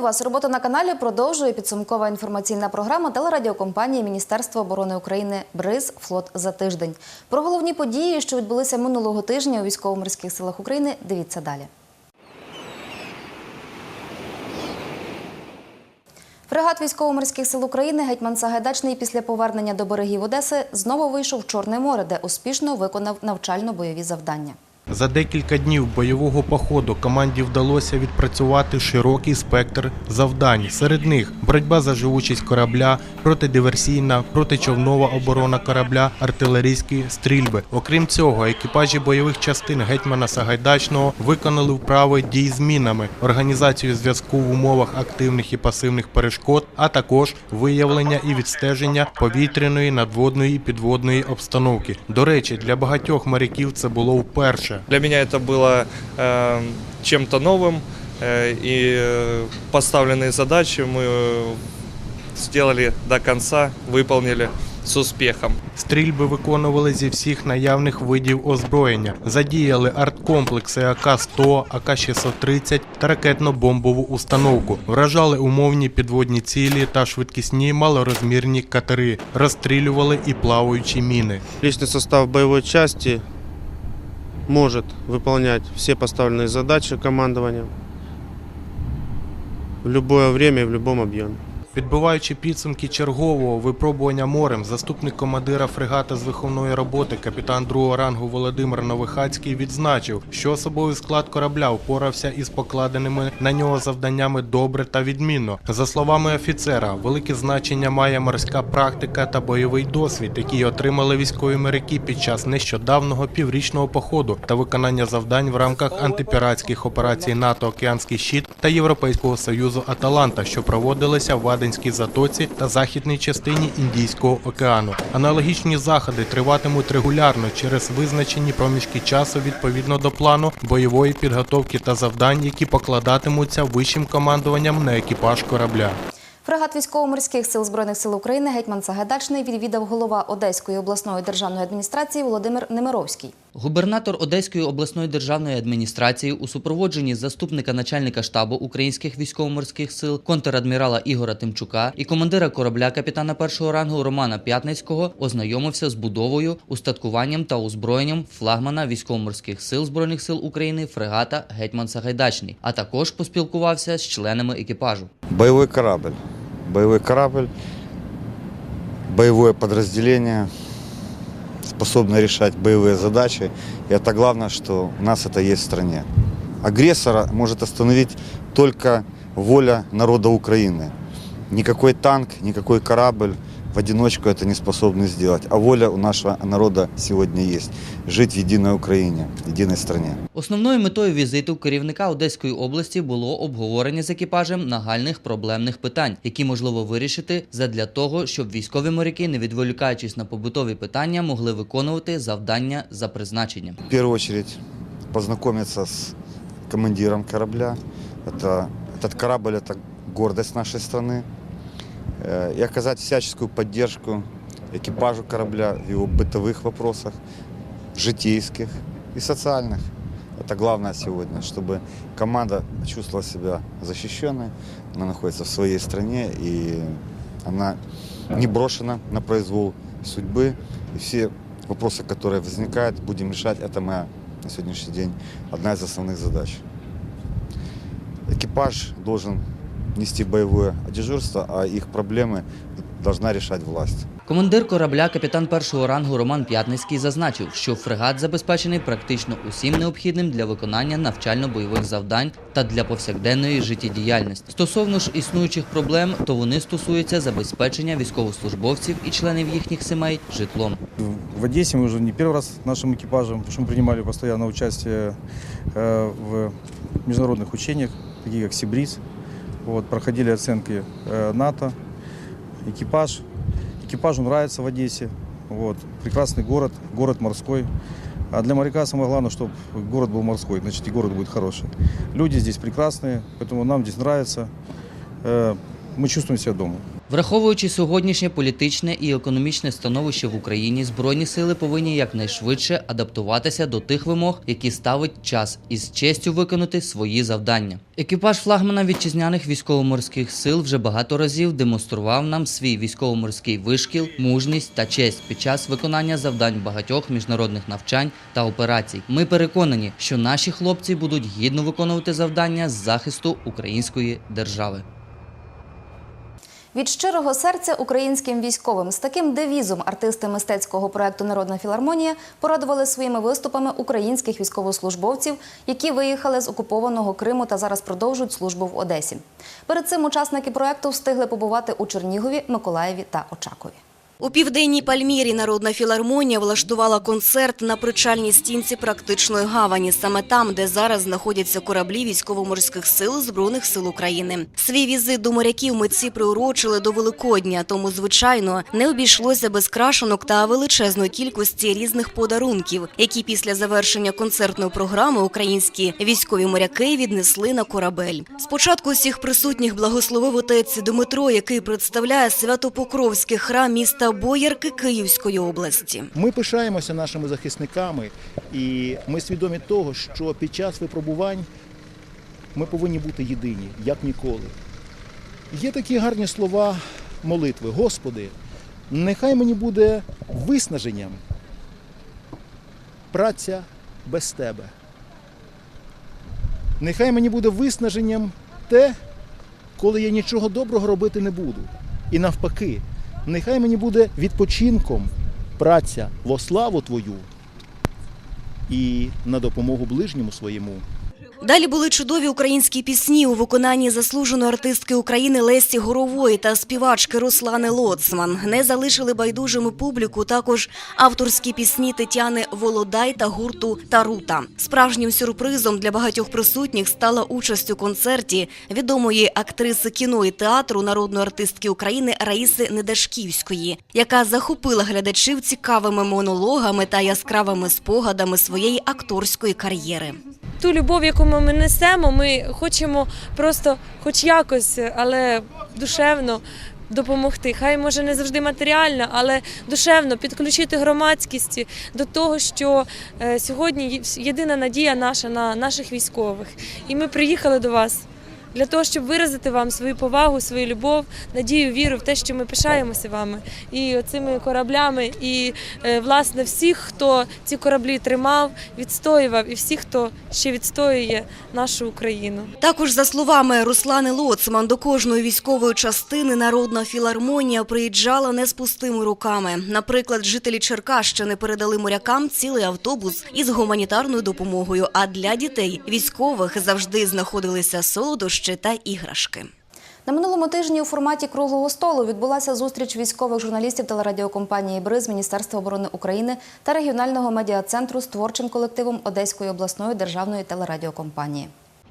Вітаю вас. Робота на каналі продовжує підсумкова інформаційна програма телерадіокомпанії Міністерства оборони України БРИЗ Флот за тиждень. Про головні події, що відбулися минулого тижня у військово-морських силах України, дивіться далі. Фрегат військово-морських сил України гетьман Сагайдачний після повернення до берегів Одеси знову вийшов в Чорне море, де успішно виконав навчально-бойові завдання. За декілька днів бойового походу команді вдалося відпрацювати широкий спектр завдань. Серед них боротьба за живучість корабля, протидиверсійна, протичовнова оборона корабля, артилерійські стрільби. Окрім цього, екіпажі бойових частин гетьмана Сагайдачного виконали вправи дій з мінами, організацію зв'язку в умовах активних і пасивних перешкод, а також виявлення і відстеження повітряної, надводної і підводної обстановки. До речі, для багатьох моряків це було вперше. Для меня это было э, чем-то новым, э, и э, поставленные задачи мы э, сделали до конца, выполнили с успехом. Стрільби виконували зі всіх наявних видів озброєння. Задіяли арткомплекси АК-100, АК-630 та ракетно-бомбову установку. Вражали умовні підводні цілі та швидкісні малорозмірні катери. Розстрілювали і плаваючі міни. Личный состав боевой части может выполнять все поставленные задачи командования в любое время и в любом объеме. Підбиваючи підсумки чергового випробування морем, заступник командира фрегата з виховної роботи, капітан другого рангу Володимир Новихацький відзначив, що особовий склад корабля впорався із покладеними на нього завданнями добре та відмінно. За словами офіцера, велике значення має морська практика та бойовий досвід, який отримали військові моряки під час нещодавнього піврічного походу та виконання завдань в рамках антипіратських операцій НАТО Океанський щит та Європейського союзу Аталанта, що проводилися в Аденській затоці та західній частині Індійського океану. Аналогічні заходи триватимуть регулярно через визначені проміжки часу відповідно до плану бойової підготовки та завдань, які покладатимуться вищим командуванням на екіпаж корабля. Фрегат військово-морських сил збройних сил України гетьман Сагайдачний відвідав голова Одеської обласної державної адміністрації Володимир Немировський. Губернатор Одеської обласної державної адміністрації у супроводженні заступника начальника штабу українських військово-морських сил контрадмірала Ігора Тимчука і командира корабля капітана першого рангу Романа П'ятницького ознайомився з будовою, устаткуванням та озброєнням флагмана військово-морських сил збройних сил України фрегата Гетьман Сагайдачний, а також поспілкувався з членами екіпажу. Боевой корабль. Боевой корабль, боевое подразделение, способное решать боевые задачи. И это главное, что у нас это есть в стране. Агрессора может остановить только воля народа Украины. Никакой танк, никакой корабль в одиночку это не способны сделать. А воля у нашего народа сегодня есть. Жить в единой Украине, в единой стране. Основною метою візиту керівника Одеської області було обговорення з екіпажем нагальних проблемних питань, які можливо вирішити задля того, щоб військові моряки, не відволікаючись на побутові питання, могли виконувати завдання за призначенням. В первую очередь познакомиться с командиром корабля. Это, этот корабль – это гордость нашей страны. Э, И оказать всяческую поддержку экипажу корабля в его бытовых вопросах, житейских и социальных. Это главное сегодня, чтобы команда чувствовала себя защищенной, она находится в своей стране и она не брошена на произвол судьбы. И все вопросы, которые возникают, будем решать. Это моя на сегодняшний день одна из основных задач. Экипаж должен нести боевое дежурство, а их проблемы должна решать власть. Командир корабля, капітан першого рангу Роман П'ятницький зазначив, що фрегат забезпечений практично усім необхідним для виконання навчально-бойових завдань та для повсякденної життєдіяльності. Стосовно ж існуючих проблем, то вони стосуються забезпечення військовослужбовців і членів їхніх сімей житлом. В Одессе мы уже не первый раз нашим экипажем, потому что мы принимали постоянное участие э, в международных учениях, таких как Сибриз. Вот, проходили оценки э, НАТО. Экипаж. Экипажу нравится в Одессе. Вот, прекрасный город, город морской. А для моряка самое главное, чтобы город был морской, значит и город будет хороший. Люди здесь прекрасные, поэтому нам здесь нравится. Э, мы чувствуем себя дома. Враховуючи сьогоднішнє політичне і економічне становище в Україні, збройні сили повинні якнайшвидше адаптуватися до тих вимог, які ставить час, і з честю виконати свої завдання. Екіпаж флагмана вітчизняних військово-морських сил вже багато разів демонстрував нам свій військово-морський вишкіл, мужність та честь під час виконання завдань багатьох міжнародних навчань та операцій. Ми переконані, що наші хлопці будуть гідно виконувати завдання з захисту української держави. Від щирого серця українським військовим з таким девізом артисти мистецького проекту Народна філармонія порадували своїми виступами українських військовослужбовців, які виїхали з окупованого Криму та зараз продовжують службу в Одесі. Перед цим учасники проекту встигли побувати у Чернігові, Миколаєві та Очакові. У південній Пальмірі Народна філармонія влаштувала концерт на причальній стінці практичної гавані, саме там, де зараз знаходяться кораблі військово-морських сил Збройних сил України. Свій візит до моряків митці приурочили до Великодня, тому, звичайно, не обійшлося без крашенок та величезної кількості різних подарунків, які після завершення концертної програми українські військові моряки віднесли на корабель. Спочатку всіх присутніх благословив отець Дмитро, який представляє Святопокровський храм міста Боярки Київської області. Ми пишаємося нашими захисниками, і ми свідомі того, що під час випробувань ми повинні бути єдині, як ніколи. Є такі гарні слова молитви. Господи, нехай мені буде виснаженням праця без Тебе. Нехай мені буде виснаженням те, коли я нічого доброго робити не буду. І навпаки, нехай мені буде відпочинком праця во славу Твою і на допомогу ближньому своєму. Далі були чудові українські пісні у виконанні заслуженої артистки України Лесі Горової та співачки Руслани Лоцман. Не залишили байдужими публіку також авторські пісні Тетяни Володай та гурту Тарута. Справжнім сюрпризом для багатьох присутніх стала участь у концерті відомої актриси кіно і театру народної артистки України Раїси Недашківської, яка захопила глядачів цікавими монологами та яскравими спогадами своєї акторської кар'єри. Ту любов, яку ми несемо, ми хочемо просто, хоч якось, але душевно допомогти. Хай може не завжди матеріально, але душевно підключити громадськість до того, що е, сьогодні єдина надія наша на наших військових. І ми приїхали до вас. Для того, щоб виразити вам свою повагу, свою любов, надію, віру в те, що ми пишаємося вами і цими кораблями, і е, власне всіх, хто ці кораблі тримав, відстоював, і всіх, хто ще відстоює нашу Україну. Також за словами Руслани Лоцман, до кожної військової частини народна філармонія приїжджала не з пустими руками. Наприклад, жителі Черкащини передали морякам цілий автобус із гуманітарною допомогою. А для дітей військових завжди знаходилися солодощі та іграшки. На минулому тижні у форматі круглого столу відбулася зустріч військових журналістів телерадіокомпанії «Бриз» Міністерства оборони України та регіонального медіа-центру з творчим колективом Одеської обласної державної телерадіокомпанії.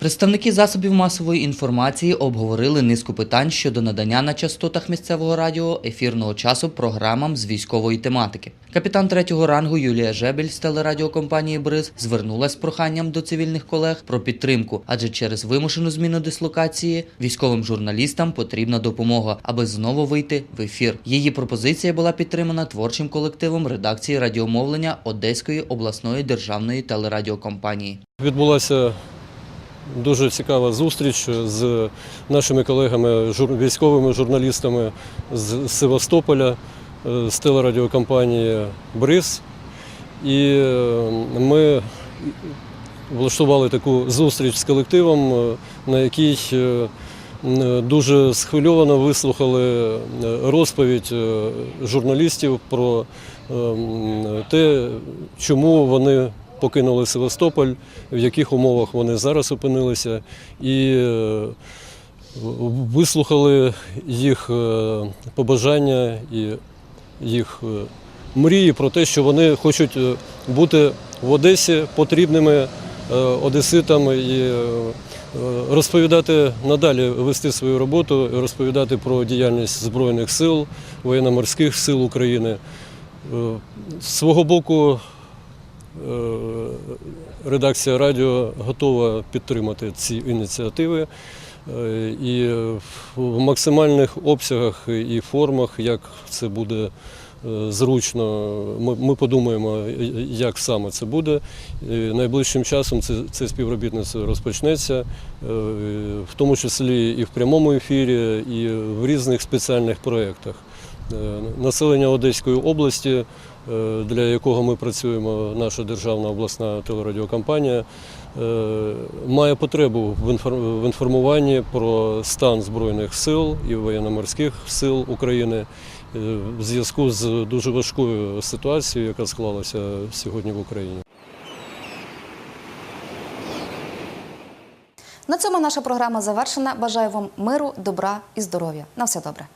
Представники засобів масової інформації обговорили низку питань щодо надання на частотах місцевого радіо ефірного часу програмам з військової тематики. Капітан третього рангу Юлія Жебель з телерадіокомпанії Бриз звернулась з проханням до цивільних колег про підтримку, адже через вимушену зміну дислокації військовим журналістам потрібна допомога, аби знову вийти в ефір. Її пропозиція була підтримана творчим колективом редакції радіомовлення Одеської обласної державної телерадіокомпанії. Відбулася дуже цікава зустріч з нашими колегами, військовими журналістами з Севастополя, е, з телерадіокомпанії Бриз. І е, ми влаштували таку зустріч з колективом, е, на якій е, дуже схвильовано вислухали е, розповідь е, журналістів про е, те, чому вони покинули Севастополь, в яких умовах вони зараз опинилися, і е, вислухали їх е, побажання і їх е, мрії про те, що вони хочуть бути в Одесі потрібними одеситам і розповідати надалі, вести свою роботу, розповідати про діяльність Збройних сил, воєнно-морських сил України. З свого боку, редакція радіо готова підтримати ці ініціативи. Е, І в максимальних обсягах і формах, як це буде е, зручно, ми, подумаємо, як саме це буде. І Найближчим часом це, це співробітництво розпочнеться, е, в тому числі і в прямому ефірі, і в різних спеціальних проєктах. Е, Населення Одеської області, е, для якого ми працюємо, наша державна обласна телерадіокомпанія, е, має потребу в інфор- інформуванні про стан Збройних сил і воєнно-морських сил України е, в зв'язку з дуже важкою ситуацією, яка склалася сьогодні в Україні. На цьому наша програма завершена. Бажаю вам миру, добра і здоров'я. На все добре.